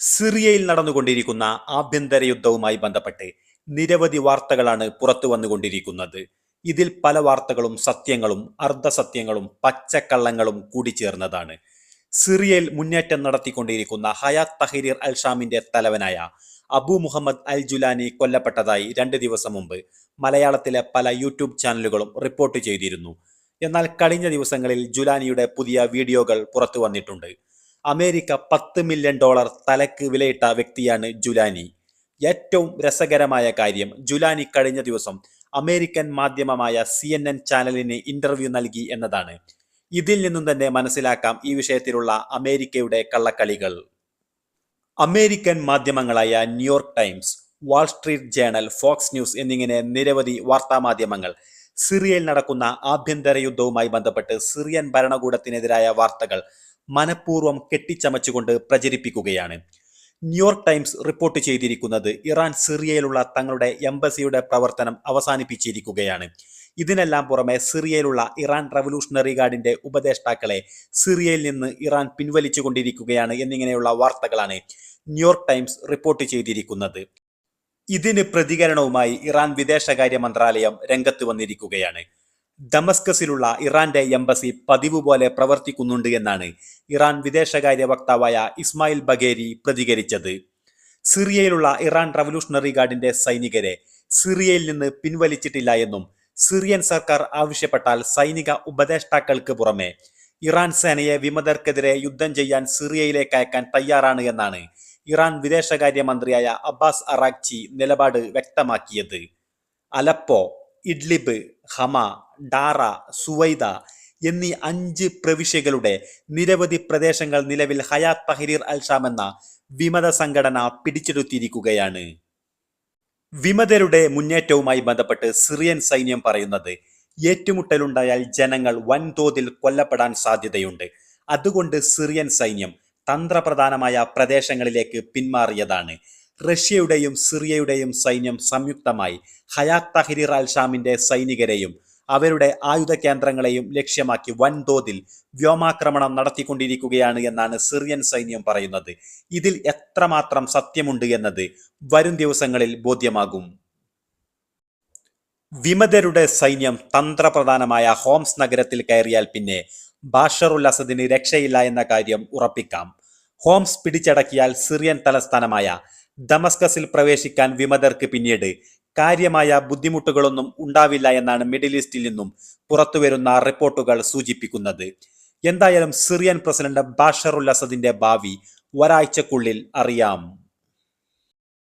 സിറിയയിൽ നടന്നുകൊണ്ടിരിക്കുന്ന ആഭ്യന്തര യുദ്ധവുമായി ബന്ധപ്പെട്ട് നിരവധി വാർത്തകളാണ് പുറത്തു വന്നുകൊണ്ടിരിക്കുന്നത്. ഇതിൽ പല വാർത്തകളും സത്യങ്ങളും അർദ്ധസത്യങ്ങളും പച്ചക്കള്ളങ്ങളും കൂടി ചേർന്നതാണ്. സിറിയയിൽ മുന്നേറ്റം നടത്തിക്കൊണ്ടിരിക്കുന്ന ഹയാത്ത് തഹരീർ അൽ ഷാമിന്റെ തലവനായ അബു മുഹമ്മദ് അൽ ജുലാനി കൊല്ലപ്പെട്ടതായി രണ്ട് ദിവസം മുമ്പ് മലയാളത്തിലെ പല യൂട്യൂബ് ചാനലുകളും റിപ്പോർട്ട് ചെയ്തിരുന്നു. എന്നാൽ കഴിഞ്ഞ ദിവസങ്ങളിൽ ജുലാനിയുടെ പുതിയ വീഡിയോകൾ പുറത്തു വന്നിട്ടുണ്ട്. അമേരിക്ക പത്ത് മില്യൺ ഡോളർ തലക്ക് വിലയിട്ട വ്യക്തിയാണ് ജുലാനി. ഏറ്റവും രസകരമായ കാര്യം ജുലാനി കഴിഞ്ഞ ദിവസം അമേരിക്കൻ മാധ്യമമായ സി എൻ എൻ ചാനലിന് ഇന്റർവ്യൂ നൽകി എന്നതാണ്. ഇതിൽ നിന്നും തന്നെ മനസ്സിലാക്കാം ഈ വിഷയത്തിലുള്ള അമേരിക്കയുടെ കള്ളക്കളികൾ. American മാധ്യമങ്ങളായ New York Times Wall Street Journal Fox News എന്നിങ്ങനെ നിരവധി വാർത്താ മാധ്യമങ്ങൾ സിറിയയിൽ നടക്കുന്ന ആഭ്യന്തര യുദ്ധവുമായി ബന്ധപ്പെട്ട് സിറിയൻ ഭരണകൂടത്തിനെതിരായ വാർത്തകൾ മനഃപൂർവം കെട്ടിച്ചമച്ചുകൊണ്ട് പ്രചരിപ്പിക്കുകയാണ്. ന്യൂയോർക്ക് ടൈംസ് റിപ്പോർട്ട് ചെയ്തിരിക്കുന്നത് ഇറാൻ സിറിയയിലുള്ള തങ്ങളുടെ എംബസിയുടെ പ്രവർത്തനം അവസാനിപ്പിച്ചിരിക്കുകയാണ്. ഇതിനെല്ലാം പുറമെ സിറിയയിലുള്ള ഇറാൻ റവല്യൂഷണറി ഗാർഡിന്റെ ഉപദേഷ്ടാക്കളെ സിറിയയിൽ നിന്ന് ഇറാൻ പിൻവലിച്ചുകൊണ്ടിരിക്കുകയാണ് എന്നിങ്ങനെയുള്ള വാർത്തകളാണ് ന്യൂയോർക്ക് ടൈംസ് റിപ്പോർട്ട് ചെയ്തിരിക്കുന്നത്. ഇതിന് പ്രതികരണവുമായി ഇറാൻ വിദേശകാര്യ മന്ത്രാലയം രംഗത്ത് വന്നിരിക്കുകയാണ്. ദമസ്കസിലുള്ള ഇറാന്റെ എംബസി പതിവ് പോലെ പ്രവർത്തിക്കുന്നുണ്ട് എന്നാണ് ഇറാൻ വിദേശകാര്യ വക്താവായ ഇസ്മായിൽ ബഗേരി പ്രതികരിച്ചത്. സിറിയയിലുള്ള ഇറാൻ റവല്യൂഷണറി ഗാർഡിന്റെ സൈനികരെ സിറിയയിൽ നിന്ന് പിൻവലിച്ചിട്ടില്ല എന്നും സിറിയൻ സർക്കാർ ആവശ്യപ്പെട്ടാൽ സൈനിക ഉപദേഷ്ടാക്കൾക്ക് പുറമെ ഇറാൻ സേനയെ വിമതർക്കെതിരെ യുദ്ധം ചെയ്യാൻ സിറിയയിലേക്ക് അയക്കാൻ തയ്യാറാണ് എന്നാണ് ഇറാൻ വിദേശകാര്യ മന്ത്രിയായ അബ്ബാസ് അറാഖ്ചി നിലപാട് വ്യക്തമാക്കിയത്. അലപ്പോ ഇഡ്ലിബ് ഹമ ഡാറ സുവൈദ എന്നീ അഞ്ച് പ്രവിശ്യകളുടെ നിരവധി പ്രദേശങ്ങൾ നിലവിൽ ഹയാത്ത് തഹരീർ അൽഷാം എന്ന വിമത സംഘടന പിടിച്ചെടുത്തിരിക്കുകയാണ്. വിമതരുടെ മുന്നേറ്റവുമായി ബന്ധപ്പെട്ട് സിറിയൻ സൈന്യം പറയുന്നത് ഏറ്റുമുട്ടലുണ്ടായാൽ ജനങ്ങൾ വൻതോതിൽ കൊല്ലപ്പെടാൻ സാധ്യതയുണ്ട്. അതുകൊണ്ട് സിറിയൻ സൈന്യം തന്ത്രപ്രധാനമായ പ്രദേശങ്ങളിലേക്ക് പിന്മാറിയതാണ്. റഷ്യയുടെയും സിറിയയുടെയും സൈന്യം സംയുക്തമായി ഹയാത്ത് തഹരീർ അൽഷാമിന്റെ സൈനികരെയും അവരുടെ ആയുധ കേന്ദ്രങ്ങളെയും ലക്ഷ്യമാക്കി വൻതോതിൽ വ്യോമാക്രമണം നടത്തിക്കൊണ്ടിരിക്കുകയാണ് എന്നാണ് സിറിയൻ സൈന്യം പറയുന്നത്. ഇതിൽ എത്രമാത്രം സത്യമുണ്ട് എന്നത് വരും ദിവസങ്ങളിൽ ബോധ്യമാകും. വിമതരുടെ സൈന്യം തന്ത്രപ്രധാനമായ ഹോംസ് നഗരത്തിൽ കയറിയാൽ പിന്നെ ബാഷറുൽ അസദിന് രക്ഷയില്ല എന്ന കാര്യം ഉറപ്പിക്കാം. ഹോംസ് പിടിച്ചടക്കിയാൽ സിറിയൻ തലസ്ഥാനമായ ദമസ്കസിൽ പ്രവേശിക്കാൻ വിമതർക്ക് പിന്നീട് കാര്യമായ ബുദ്ധിമുട്ടുകളൊന്നും ഉണ്ടാവില്ല എന്നാണ് മിഡിൽ ഈസ്റ്റിൽ നിന്നും പുറത്തുവരുന്ന റിപ്പോർട്ടുകൾ സൂചിപ്പിക്കുന്നത്. എന്തായാലും സിറിയൻ പ്രസിഡന്റ് ബാഷറുൽ അസദിന്റെ ഭാവി ഒരാഴ്ചക്കുള്ളിൽ അറിയാം.